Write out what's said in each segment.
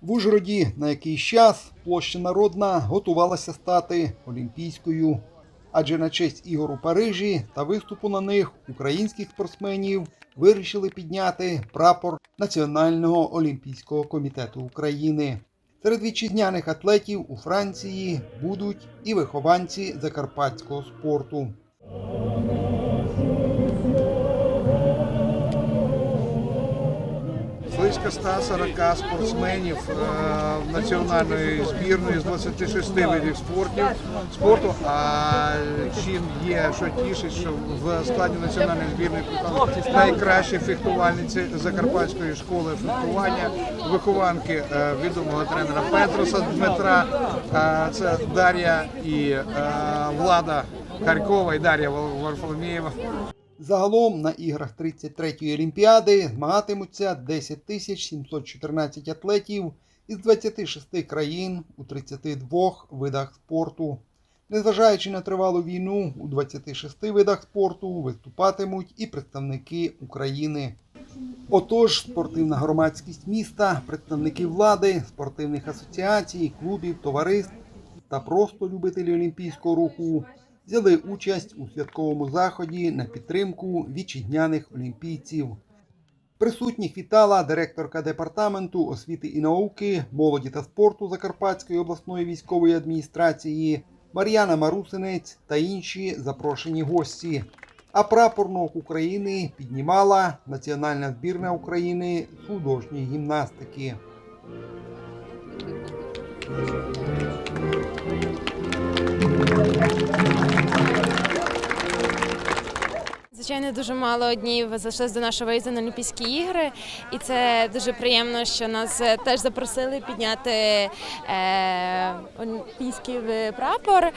В Ужгороді на якийсь час площа Народна готувалася стати олімпійською. Адже на честь ігор у Парижі та виступу на них українських спортсменів вирішили підняти прапор Національного олімпійського комітету України. Серед вітчизняних атлетів у Франції будуть і вихованці закарпатського спорту. Близько 140 спортсменів е, національної збірної з 26 видів спортів, спорту. А чим є, що тішить, що в складі національної збірної найкращі фехтувальниці Закарпатської школи фехтування, вихованки е, відомого тренера Петроса Дмитра. Е, Це Дар'я і Влада Харкова і Дар'я Вар- Варфоломієва. Загалом на іграх 33-ї Олімпіади змагатимуться 10 тисяч 714 атлетів із 26 країн у 32 видах спорту. Незважаючи на тривалу війну, у 26 видах спорту виступатимуть і представники України. Отож, спортивна громадськість міста, представники влади, спортивних асоціацій, клубів, товариств та просто любителі олімпійського руху взяли участь у святковому заході на підтримку вітчизняних олімпійців. Присутніх вітала директорка департаменту освіти і науки, молоді та спорту Закарпатської обласної військової адміністрації Мар'яна Марусинець та інші запрошені гості. А прапорнок України піднімала Національна збірна України з художньої гімнастики. Звичайно, дуже мало днів залишилось до нашого виїзду на Олімпійські ігри, і це дуже приємно, що нас е, теж запросили підняти е, олімпійський прапор. Е,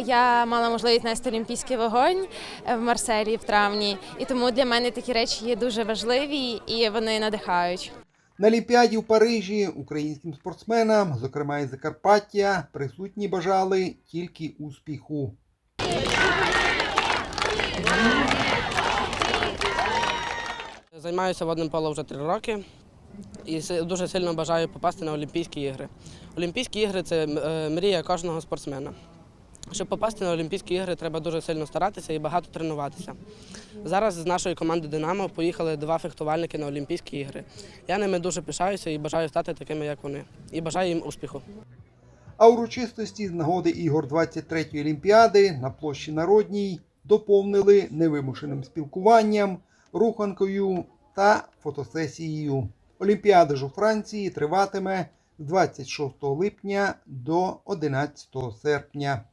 я мала можливість нести олімпійський вогонь е, в Марселі в травні, і тому для мене такі речі є дуже важливі і вони надихають. На Олімпіаді у Парижі українським спортсменам, зокрема із Закарпаття, присутні бажали тільки успіху. Займаюся водним полом вже три роки і дуже сильно бажаю попасти на Олімпійські ігри. Олімпійські ігри це е, мрія кожного спортсмена. Щоб попасти на Олімпійські ігри, треба дуже сильно старатися і багато тренуватися. Зараз з нашої команди Динамо поїхали два фехтувальники на Олімпійські ігри. Я ними дуже пишаюся і бажаю стати такими, як вони. І бажаю їм успіху. А урочистості з нагоди ігор 23-ї Олімпіади на площі Народній доповнили невимушеним спілкуванням, руханкою та фотосесією. Олімпіада ж у Франції триватиме з 26 липня до 11 серпня.